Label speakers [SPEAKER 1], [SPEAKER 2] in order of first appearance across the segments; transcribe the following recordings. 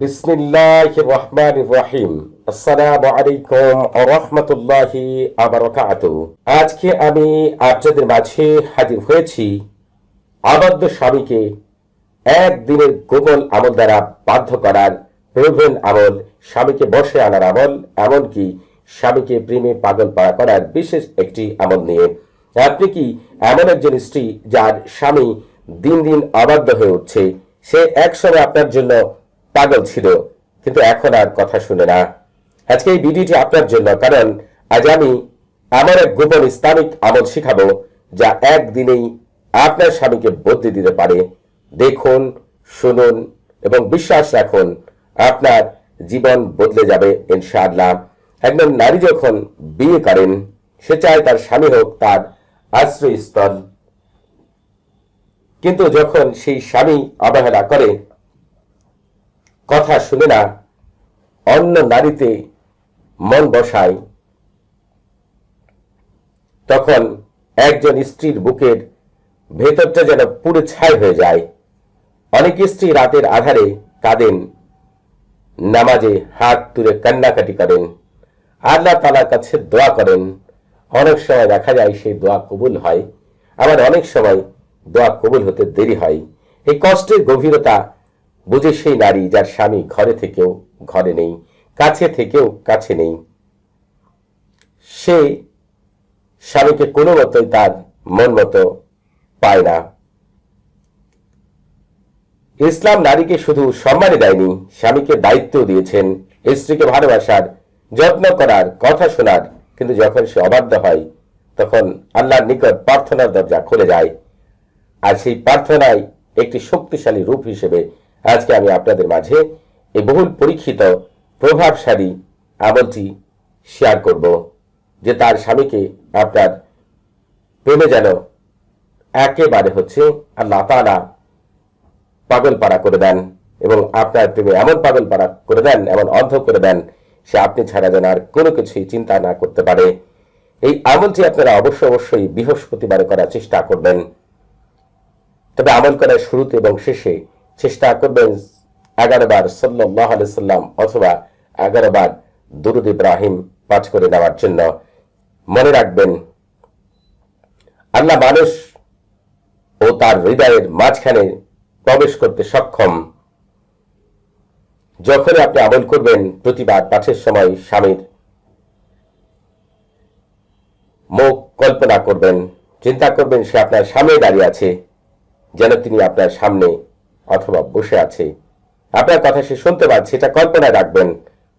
[SPEAKER 1] বিসমিল্লাহ রহমান রহিম। আসসালামু আলাইকুম রহমতুল্লাহি আবরকাত আজকে আমি আপনাদের মাঝে হাজির হয়েছি আবদ্ধ স্বামীকে একদিনের গোপন আমল দ্বারা বাধ্য করার প্রভেন আমল, স্বামীকে বসে আনার আমল, এমনকি স্বামীকে প্রেমে পাগল পাড়া করার বিশেষ একটি আমল নিয়ে। আপনি কি এমন একজন স্ত্রী যার স্বামী দিন দিন অবাধ্য হয়ে উঠছে, সে একসময় আপনার জন্য পাগল ছিল, কিন্তু এখন আর কথা শুনে না। আজকে এই ভিডিওটি আপনার জন্য, কারণ আজ আমি আমার এক গোপন ইসলামিক আমল শিখাবো, যা একদিনেই আপনার স্বামীকে বদলে দিতে পারে। দেখুন, শুনুন এবং বিশ্বাস রাখুন, আপনার জীবন বদলে যাবে, ইনশাআল্লাহ। একজন নারী যখন বিয়ে করেন, সে চায় তার স্বামী হোক তার আশ্রয়স্থল। কিন্তু যখন সেই স্বামী অবহেলা করে কথা শুনে না, অন্য নারীতে মন বসায়। তখন একজন স্ত্রীর বুকের ভেতরটা যেন পুরো ছাই হয়ে যায়। অনেক স্ত্রী রাতের আধারে কাঁদেন নামাজে হাত তুলে কান্নাকাটি করেন। আল্লাহ তালার কাছে দোয়া করেন। অনেক সময় দেখা যায় সেই দোয়া কবুল হয়, আবার অনেক সময় দোয়া কবুল হতে দেরি হয়। এই কষ্টের গভীরতা বুঝে সেই নারী যার স্বামী ঘরে থেকেও ঘরে নেই, কাছে থেকেও কাছে নেই। সে স্বামীকে কোনো মতোই তার মন মতো পায় না। ইসলাম নারীকে শুধু সম্মানই দেয়নি, স্বামীকে দায়িত্ব দিয়েছেন। স্ত্রীকে ভালোবাসার, যত্ন করার, কথা শোনার। কিন্তু যখন সে অবাধ্য হয়, তখন আল্লাহর নিকট প্রার্থনার দরজা খুলে যায়। আর সেই প্রার্থনায় একটি শক্তিশালী রূপ হিসেবে আজকে আমি আপনাদের মাঝে এই বহুল পরীক্ষিত প্রভাবশালী আমলটি শেয়ার করব, যে তার স্বামীকে আপনার প্রেমে যেন একেবারে হচ্ছে আল্লাহ তাআলা পাগল পাড়া করে দেন এবং আপনার প্রেমে এমন পাগল পাড়া করে দেন, এমন অন্ধ করে দেন, সে আপনি ছাড়া যেন আর কোনো কিছুই চিন্তা না করতে পারে। এই আমলটি আপনারা অবশ্য অবশ্যই বৃহস্পতিবারে করার চেষ্টা করবেন। তবে আমল করার শুরুতে এবং শেষে চেষ্টা করবেন এগারো বার সাল্লাহ সাল্লাম অথবা এগারো বার দুরুদ ইব্রাহিম পাঠ করে নেওয়ার জন্য মনে রাখবেন, আল্লাহ মানুষ ও তার হৃদয়ের মাঝখানে প্রবেশ করতে সক্ষম। যখন আপনি আমল করবেন প্রতিবার পাঠের সময় স্বামীর মুখ কল্পনা করবেন, চিন্তা করবেন সে আপনার সামনে দাঁড়িয়ে আছে, যেন তিনি আপনার সামনে অথবা বসে আছে। আপনার কথা সে শুনতে পাচ্ছে এটা কল্পনায় রাখবেন।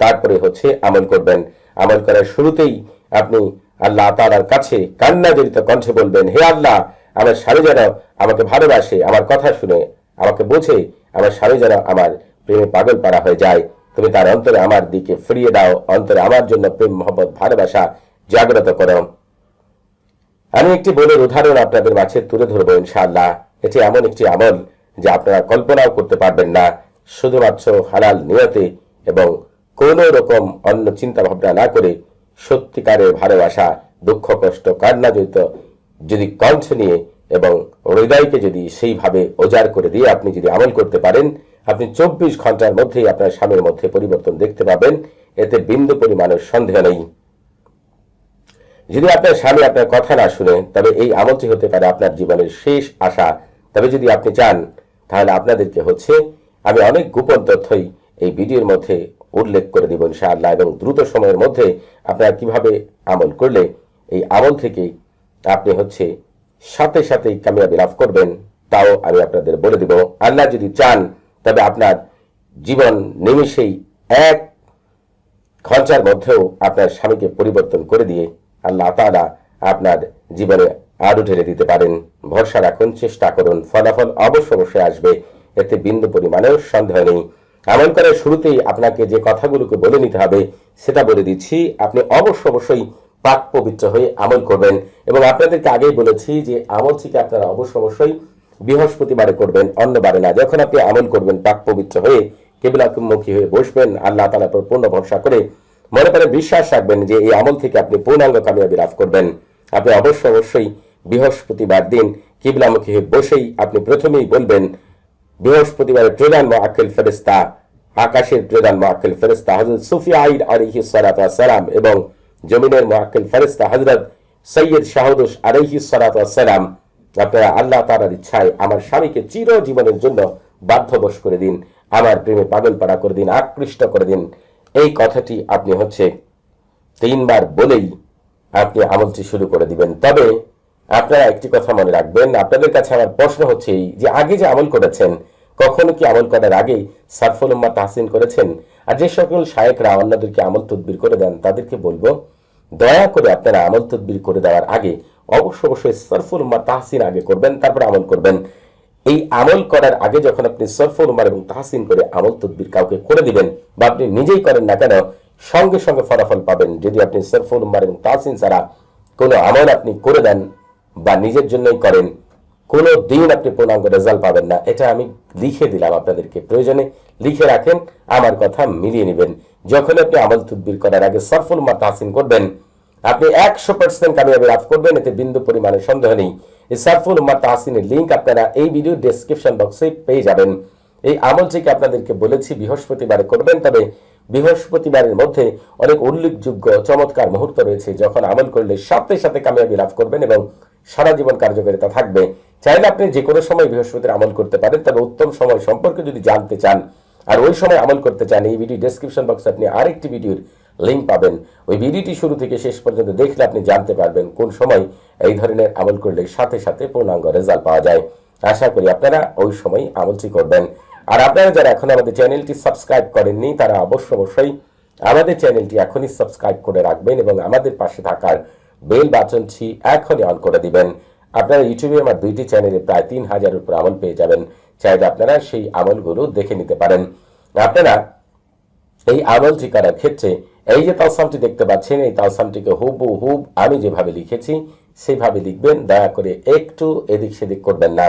[SPEAKER 1] তারপরে হচ্ছে আমল করবেন। আমল করার শুরুতেই আপনি আল্লাহ তালার কাছে কান্না জড়িত কণ্ঠে বলবেন, হে আল্লাহ, আমার স্বামী যেন আমাকে ভালোবাসে, আমার কথা শুনে, আমাকে বোঝে, আমার স্বামী যেন আমার প্রেমে পাগল পারা হয়ে যায়। তুমি তার অন্তরে আমার দিকে ফিরিয়ে দাও, অন্তরে আমার জন্য প্রেম, মহব্বত, ভালোবাসা জাগ্রত করো। আমি একটি বইয়ের উদাহরণ আপনাদের মাঝে তুলে ধরবো ইনশাআল্লাহ। এটি এমন একটি আমল যা আপনারা কল্পনাও করতে পারবেন না, শুধুমাত্র হালাল নিয়তে এবং কোন রকম অন্য চিন্তা ভাবনা না করে সত্যিকারের ভালোবাসা, দুঃখ, কষ্ট কান্না জড়িত যদি কণ্ঠ নিয়ে এবং হৃদয়কে যদি সেইভাবে ওজার করে দিয়ে আপনি যদি আমল করতে পারেন, আপনি চব্বিশ ঘণ্টার মধ্যেই আপনার স্বামীর মধ্যে পরিবর্তন দেখতে পাবেন। এতে বিন্দু পরিমাণের সন্দেহ নেই। যদি আপনার স্বামী আপনার কথা না শুনে, তবে এই আমলটি হতে পারে আপনার জীবনের শেষ আশা। তবে যদি আপনি চান তাহলে আপনাদেরকে হচ্ছে আমি অনেক গোপন তথ্যই এই ভিডিওর মধ্যে উল্লেখ করে দিব ইনশাআল্লাহ এবং দ্রুত সময়ের মধ্যে আপনারা কীভাবে আমল করলে এই আমল থেকে আপনি হচ্ছে সাথে সাথেই কামিয়াবি লাভ করবেন, তাও আমি আপনাদের বলে দিব। আল্লাহ যদি চান, তবে আপনার জীবন নিমিষেই এক ঘণ্টার মধ্যেও আপনার স্বামীকে পরিবর্তন করে দিয়ে আল্লাহ তাআলা আপনার জীবনে আরও ঢেলে দিতে পারেন। ভরসা রাখুন, চেষ্টা করুন। ফলাফল অবশ্য অবশ্যই আসবে। এতে বিন্দু পরিমাণেও সন্দেহ নেই। আমল করার শুরুতেই আপনাকে যে কথাগুলোকে বলে নিতে হবে, সেটা বলে দিচ্ছি। আপনি অবশ্য অবশ্যই পাক পবিত্র হয়ে আমল করবেন। এবং আপনাদেরকে আগেই বলেছি যে আমল থেকে আপনারা অবশ্য অবশ্যই বৃহস্পতিবারে করবেন, অন্যবারে না। যখন আপনি আমল করবেন পাক পবিত্র হয়ে কেবলামুখী হয়ে বসবেন, আল্লাহ তালার উপর পূর্ণ ভরসা করে মনে করে বিশ্বাস রাখবেন যে এই আমল থেকে আপনি পূর্ণাঙ্গ কামিয়াবি লাভ করবেন। আপনি অবশ্য অবশ্যই বৃহস্পতিবার দিন কিবলামুখী বসেই আপনি প্রথমেই বলবেন বৃহস্পতিবারের প্রধান আকেল ফেরেস্তা আকাশের প্রধান মোয়াক্কেল ফেরেস্তা হজরত সুফিয়াইদ আলিহি সালাম এবং জমিনের মোয়াক্কেল ফেরেস্তা হজরত সৈয়দ শাহদুস আলিহি সালাম আপনারা আল্লাহ তালার ইচ্ছায় আমার স্বামীকে চিরজীবনের জন্য বাধ্যবশ করে দিন, আমার প্রেমে পাগল পাড়া করে দিন, আকৃষ্ট করে দিন। এই কথাটি আপনি হচ্ছে তিনবার বলেই আপনি আমলটি শুরু করে দিবেন। তবে আপনারা একটি কথা মনে রাখবেন, আপনাদের কাছে আমার প্রশ্ন হচ্ছে এই যে আগে যে আমল করেছেন, কখনো কি আমল করার আগে সারফুল উম্মা তাহসিন করেছেন? আর যে সকল শায়েকরা অন্যদেরকে আমল তদবির করে দেন, তাদেরকে বলব, দয়া করে আপনারা আমল তদবির করে দেওয়ার আগে অবশ্য অবশ্যই সরফুল উম্মা তাহসিন আগে করবেন, তারপর আমল করবেন। এই আমল করার আগে যখন আপনি সরফুল উমার এবং তাহসিন করে আমল তদবির কাউকে করে দিবেন বা আপনি নিজেই করেন না কেন, সঙ্গে সঙ্গে ফলাফল পাবেন। যদি আপনি সরফুল উমার এবং তাহসিন ছাড়া কোনো আমল আপনি করে দেন বা নিজের জন্যই করেন, কোনো দিন আপনি পূর্ণাঙ্গ রেজাল্ট পাবেন না। এটা আমি লিখে দিলাম আপনাদেরকে। প্রয়োজনে লিখে রাখেন, আমার কথা মিলিয়ে নেবেন। যখন আপনি আমল তদবির করার আগে সরফুল উমার তাহসিন করবেন, আপনি একশো পার্সেন্ট কামিয়াবি লাভ করবেন, এতে বিন্দু পরিমাণে সন্দেহ নেই। এই সারফুল উম্মার তাহসিনের লিঙ্ক আপনারা এই ভিডিও ডেসক্রিপশন বক্সে পেয়ে যাবেন। এই আমলটিকে আপনাদেরকে বলেছি, বৃহস্পতিবারে করবেন, তবে বৃহস্পতিবারের মধ্যে অনেক উল্লেখযোগ্য, চমৎকার মুহূর্ত রয়েছে, যখন আমল করলে সাথে সাথে কামিয়াবি লাভ করবেন এবং সারা জীবন কার্যকারিতা থাকবে। চাইলে আপনি যে কোনো সময় বৃহস্পতির আমল করতে পারেন, তবে উত্তম সময় সম্পর্কে যদি জানতে চান আর ওই সময় আমল করতে চান, এই ভিডিও ডেসক্রিপশন বক্সে আপনি আরেকটি ভিডিওর লিঙ্ক পাবেন। ওই ভিডিওটি শুরু থেকে শেষ পর্যন্ত দেখলে আপনি জানতে পারবেন কোন সময় এই ধরনের আমল করলে সাথে সাথে পূর্ণাঙ্গ রেজাল্ট পাওয়া যায়। আশা করি আপনারা ওই সময় আমলটি করবেন। আর আপনারা যারা এখন আমাদের চ্যানেলটি সাবস্ক্রাইব করেননি, তারা অবশ্য অবশ্যই আমাদের চ্যানেলটি এখনই সাবস্ক্রাইব করে রাখবেন এবং আমাদের পাশে থাকার বেল বাটনটি এখনই অন করে দিবেন। আপনারা ইউটিউবে আমার দুইটি চ্যানেলে প্রায় তিন হাজারের উপর আমল পেয়ে যাবেন। চাইলে আপনারা সেই আমলগুলো দেখে নিতে পারেন। আপনারা এই আমলটি করার ক্ষেত্রে এই যে তালসামটি দেখতে পাচ্ছেন, এই তালসামটিকে হুবু হুব আমি যেভাবে লিখেছি, সেভাবে লিখবেন। দয়া করে একটু এদিক সেদিক করবেন না।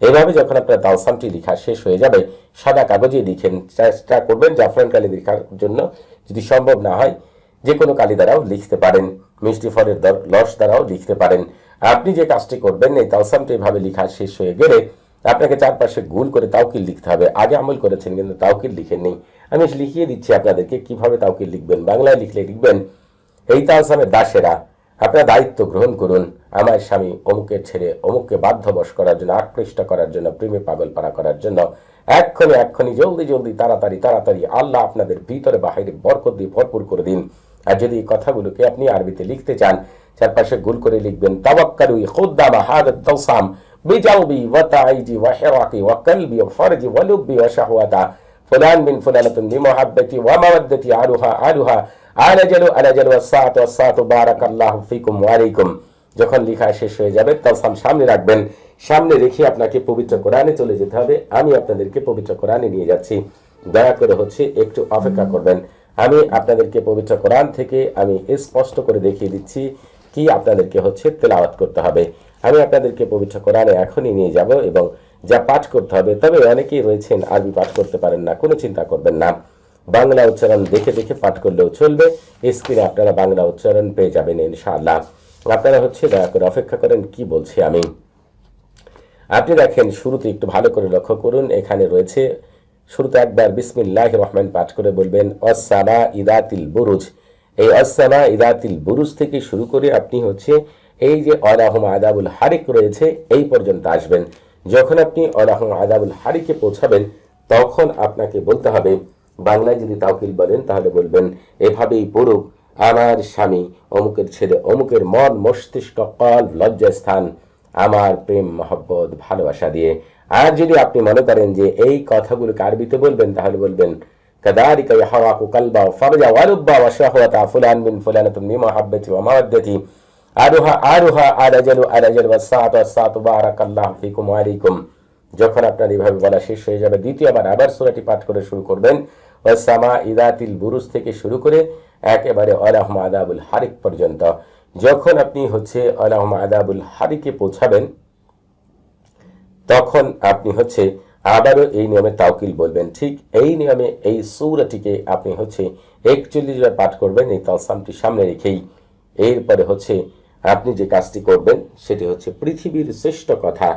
[SPEAKER 1] এভাবে যখন আপনার তালসামটি লেখা শেষ হয়ে যাবে, সাদা কাগজে লিখেন, চেষ্টা করবেন জাফরান কালি লেখার জন্য যদি সম্ভব না হয়, যে কোনো কালি দ্বারাও লিখতে পারেন। মিষ্টি ফলের লস দ্বারাও লিখতে পারেন। আপনি যে কাজটি করবেন, এই তালসামটি এভাবে লেখা শেষ হয়ে গেলে আপনাকে চারপাশে গুল করে তাওকিল লিখতে হবে। আগে আমল করেছেন, কিন্তু তাওকিল লিখেননি। আমি লিখিয়ে দিচ্ছি আপনাদেরকে কীভাবে তাওকিল লিখবেন। বাংলায় লিখলে লিখবেন, এই তালসামের দাসেরা, আপনারা দায়িত্ব গ্রহণ করুন। আমার স্বামী অমুকের ছেড়ে অমুককে বাধ্যবশ করার জন্য, আকৃষ্ট করার জন্য, প্রেমে পাগল পাড়া করার জন্য। এক্ষণে, এক্ষণি, জলদি জলদি, তাড়াতাড়ি তাড়াতাড়ি আল্লাহ আপনাদের ভিতরে বাহিরে বরকত দিয়ে ভরপুর করে দিন। আর যদি এই কথাগুলোকে আপনি আরবিতে লিখতে চান, চারপাশে গুল করে লিখবেন, তাওয়াক্কালুই খুদ্দামা তাওসাম বিজাউবি ফুলান বিন ফুলানাতুন ওয়া মাওয়াদ্দাতি আলুহা আলুহা বারাকাল্লাহু ফিকুম ওয়া আলাইকুম। যখন লেখা শেষ হয়ে যাবে তালসাম সামনে রাখবেন। সামনে রেখে আপনাকে পবিত্র কোরআনে চলে যেতে হবে। আমি আপনাদেরকে পবিত্র কোরআনে নিয়ে যাচ্ছি। দয়া করে হচ্ছে একটু অপেক্ষা করবেন। আমি আপনাদেরকে পবিত্র কোরআন থেকে আমি স্পষ্ট করে দেখিয়ে দিচ্ছি কি আপনাদেরকে হচ্ছে তেলাওয়াত করতে হবে। আমি আপনাদেরকে পবিত্র কোরআনে এখনই নিয়ে যাব এবং যা পাঠ করতে হবে, তবে অনেকেই রয়েছেন আরবি পাঠ করতে পারেন না, কোনো চিন্তা করবেন না। বাংলা উচ্চারণ দেখে দেখে পাঠ করলেও চলবে, স্ক্রিনে আপনারা বাংলা উচ্চারণ পেয়ে যাবেন ইনশাআল্লাহ। আপনারা হচ্ছে দয়া করে অপেক্ষা করেন কি বলছি আমি। আপনি দেখেন, শুরুতে একটু ভালো করে লক্ষ্য করুন, এখানে রয়েছে শুরুতে একবার বিসমিল্লাহ রহমান পাঠ করে বলবেন অসামা ইদাতিল বুরুজ। এই অসামা ইদাতিল বুরুজ থেকে শুরু করে আপনি হচ্ছে এই যে অলাহম আদাবুল হারিক রয়েছে, এই পর্যন্ত আসবেন। যখন আপনি অলাহম আদাবুল হারিকে পৌঁছাবেন, তখন আপনাকে বলতে হবে, বাংলায় যদি তাওকিল বলেন, তাহলে বলবেন, এভাবেই পড়ুক আমার স্বামী অমুকের ছেলে, অমুকের মন মস্তিষ্ক কল লজ্জাস্থান। আমার প্রেম, মহব্বত, ভালোবাসা দিয়ে আর যদি আপনি মনে করেন যে এই কথাগুলোকে আরবিতে বলবেন তাহলে বলবেন كذلك يحرق قلبه فرجا ولبا وشهوة فلان من فلانة من محبتي ومودتي আরুহা আরুহা আরাজালু আরাজালু ওয়াসাত ওয়াসাত বারাকাল্লাহু ফিকুম ওয়া আলাইকুম যখন আপনার এইভাবে বলা শেষ হয়ে যাবে দ্বিতীয়বার আবার সূরাটি পাঠ করে শুরু করবেন ওয়াসামা ইদাতিল বুরুজ থেকে শুরু করে একেবারে আলাহম আদাবুল হারিক পর্যন্ত যখন আপনি হচ্ছে আলাহম আদাবুল হারিকে পৌঁছাবেন তখন আপনি হচ্ছে আবারও এই নিয়মে তাওকিল বলবেন। ঠিক এই নিয়মে এই সৌরাটিকে আপনি হচ্ছে একচল্লিশ বার পাঠ করবেন, এই তালসামটি সামনে রেখেই। এরপরে হচ্ছে আপনি যে কাজটি করবেন, সেটি হচ্ছে পৃথিবীর শ্রেষ্ঠ কথা।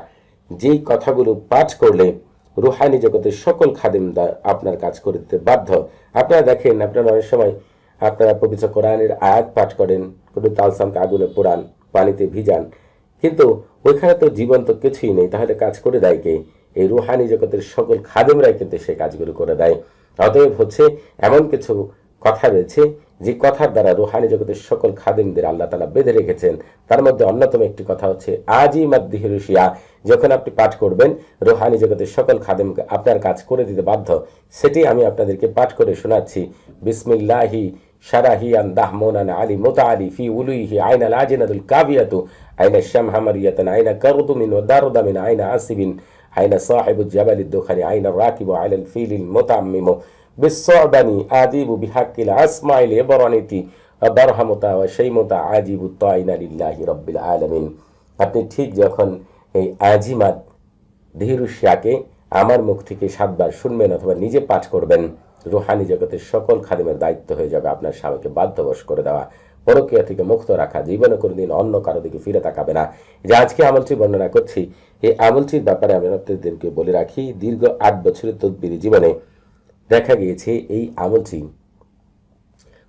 [SPEAKER 1] যেই কথাগুলো পাঠ করলে রুহানি জগতের সকল খাদিমদা আপনার কাজ করে দিতে বাধ্য। আপনারা দেখেন, আপনারা অনেক সময় আপনারা পবিত্র কোরআনের আয়াত পাঠ করেন, কোনো তালসামকে আগুনে পোড়ান, পানিতে ভিজান। কিন্তু ওইখানে তো জীবন্ত কিছুই নেই, তাহলে কাজ করে দেয় কে? এই রুহানি জগতের সকল খাদেমরাই কিন্তু সে কাজগুলো করে দেয়। অতএব হচ্ছে এমন কিছু কথা রয়েছে, যে কথার দ্বারা রুহানি জগতের সকল খাদিমদের আল্লাহ তালা বেঁধে রেখেছেন। তার মধ্যে অন্যতম একটি কথা হচ্ছে, আজই মাদ্দিহিরুশিয়া যখন আপনি পাঠ করবেন, রুহানি জগতের সকল খাদিমকে আপনার কাজ করে দিতে বাধ্য। সেটি আমি আপনাদেরকে পাঠ করে শোনাচ্ছি। বিসমিল্লাহি শারাহি আন দাহমোনান আলী মোতা আলী ফি উলুইহি আইনা লাজিনাদুল কাবিয়াতু আইনা শামহামারিয়াতান আইনা কারুদুমিন ও দারুদামিন আইনা আসিবিন আইনা সাহেবুল জাবালিদ দোখানি আইনা রাকিবু আইলাল ফিলিল মোতাম্মিমু بالصعبني آديب بحق الأسماء الإبرانيتي وبرهمتا وشيمتا عجيب الطائن لله رب العالمين আপনি ঠিক যখন এই আজিমাত ধীরুশিয়াকে আমার মুখ থেকে সাতবার শুনবেন অথবা নিজে পাঠ করবেন রুহানি জগতের সকল খাদিমের দায়িত্ব হয়ে যাবে আপনার স্বামীকে বাধ্যবশ করে দেওয়া। পরকীয়া থেকে মুক্ত রাখা, জীবনে কোনোদিন অন্য কারও দিকে ফিরে তাকাবে না। যে আজকে আমলটি বর্ণনা করছি, এই আমলটির ব্যাপারে আমি আপনাদেরকে বলে রাখি, দীর্ঘ আট বছরের তদবির জীবনে দেখা গিয়েছে এই আমলটি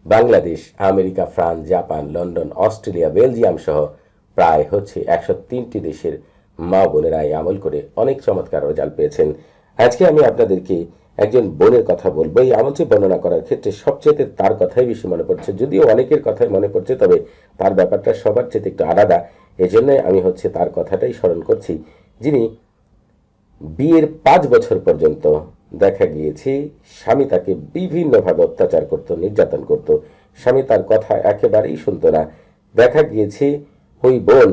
[SPEAKER 1] Bangladesh, America, France, Japan, London, Australia, Belgium সহ প্রায় হচ্ছে একশো তিনটি দেশের মা বোনেরা এই আমল করে অনেক চমৎকার রেজাল্ট পেয়েছেন। আজকে আমি আপনাদেরকে একজন বোনের কথা বলব। এই আমলটি বর্ণনা করার ক্ষেত্রে সবচেয়ে তার কথাই বেশি মনে পড়ছে। যদিও অনেকের কথাই মনে পড়ছে, তবে তার ব্যাপারটা সবার চেয়ে একটু আলাদা। এজন্যই আমি হচ্ছে তার কথাটাই স্মরণ করছি, যিনি বিয়ের পাঁচ বছর পর্যন্ত দেখা গিয়েছে, স্বামী তাকে বিভিন্নভাবে অত্যাচার করত, নির্যাতন করত। স্বামী তার কথা একেবারেই শুনতো না। দেখা গিয়েছে, ওই বোন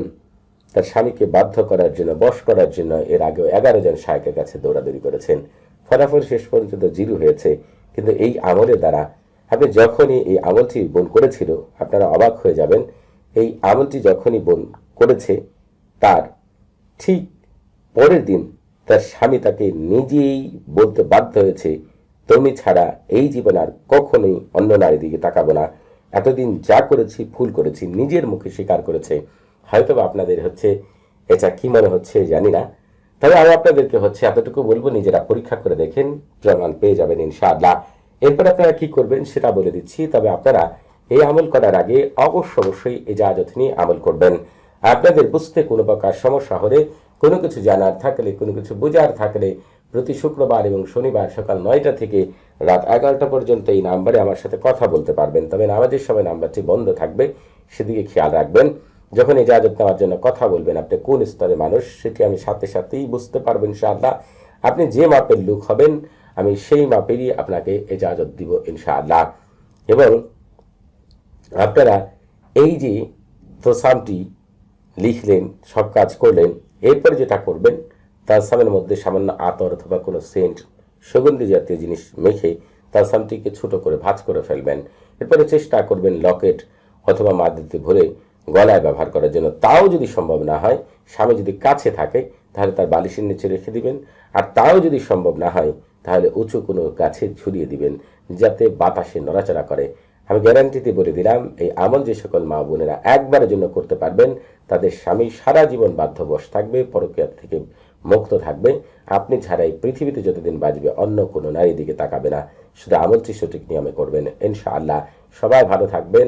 [SPEAKER 1] তার স্বামীকে বাধ্য করার জন্য, বশ করার জন্য এর আগেও এগারো জন শায়কের কাছে দৌড়াদৌড়ি করেছেন। ফলাফল শেষ পর্যন্ত জিরো হয়েছে। কিন্তু এই আমলের দ্বারা আপনি যখনই এই আমলটি বোন করেছিল, আপনারা অবাক হয়ে যাবেন, এই আমলটি যখনই বোন করেছে, তার ঠিক পরের দিন তার স্বামী তাকে নিজেই বলতে বাধ্য হয়েছে, তুমি ছাড়া এই জীবন আর কখনোই অন্য নারী দিকে তাকাবো না। এতদিন যা করেছি, ভুল করেছি, নিজের মুখে স্বীকার করেছে। হয়তো আপনাদের হচ্ছে, এটা কি মনে হচ্ছে জানি না। তবে আমি আপনাদেরকে হচ্ছে, এতটুকু বলব, নিজেরা পরীক্ষা করে দেখেন, প্রমাণ পেয়ে যাবেন ইনশাআল্লাহ। এরপর আপনারা কি করবেন সেটা বলে দিচ্ছি, তবে আপনারা এই আমল করার আগে অবশ্য অবশ্যই এজাজত নিয়ে আমল করবেন। আপনাদের বুঝতে কোনো প্রকার সমস্যা হলে, কোনো কিছু জানার থাকলে, কোনো কিছু বোঝার থাকলে প্রতি শুক্রবার এবং শনিবার সকাল নয়টা থেকে রাত এগারোটা পর্যন্ত এই নাম্বারে আমার সাথে কথা বলতে পারবেন। তবে নামাজের সময় নাম্বারটি বন্ধ থাকবে, সেদিকে খেয়াল রাখবেন। যখন ইজাজত নেওয়ার জন্য কথা বলবেন আপনি কোন স্তরে মানুষ, সেটি আমি সাথে সাথেই বুঝতে পারবেন ইনশাআল্লাহ। আপনি যে মাপের লোক হবেন, আমি সেই মাপেরই আপনাকে এজাজত দিব ইনশাআল্লাহ। এবং আপনারা এই যে তোসামটি লিখলেন, সব কাজ করলেন, এরপরে যেটা করবেন তার সামের মধ্যে সামান্য আতর অথবা কোনো সেন্ট, সুগন্ধি জাতীয় জিনিস মেখে তার সামটিকে ছোট করে ভাঁজ করে ফেলবেন। এরপরে চেষ্টা করবেন লকেট অথবা মাদিতে ভরে গলায় ব্যবহার করার জন্য তাও যদি সম্ভব না হয়, স্বামী যদি কাছে থাকে, তাহলে তার বালিশের নিচে রেখে দিবেন। আর তাও যদি সম্ভব না হয়, তাহলে উঁচু কোনো গাছে ঝুলিয়ে দিবেন, যাতে বাতাসে নড়াচড়া করে। আমি গ্যারান্টিতে বলে দিলাম, এই আমল যে সকল মা বোনেরা একবারের জন্য করতে পারবেন, তাদের স্বামী সারা জীবন বাধ্যবশ থাকবে, পরকীয়ার থেকে মুক্ত থাকবে। আপনি ছাড়াই পৃথিবীতে যতদিন বাঁচবে, অন্য কোনো নারী দিকে তাকাবে না। শুধু আমলটি সঠিক নিয়মে করবেন। ইনশাআল্লাহ, সবাই ভালো থাকবেন।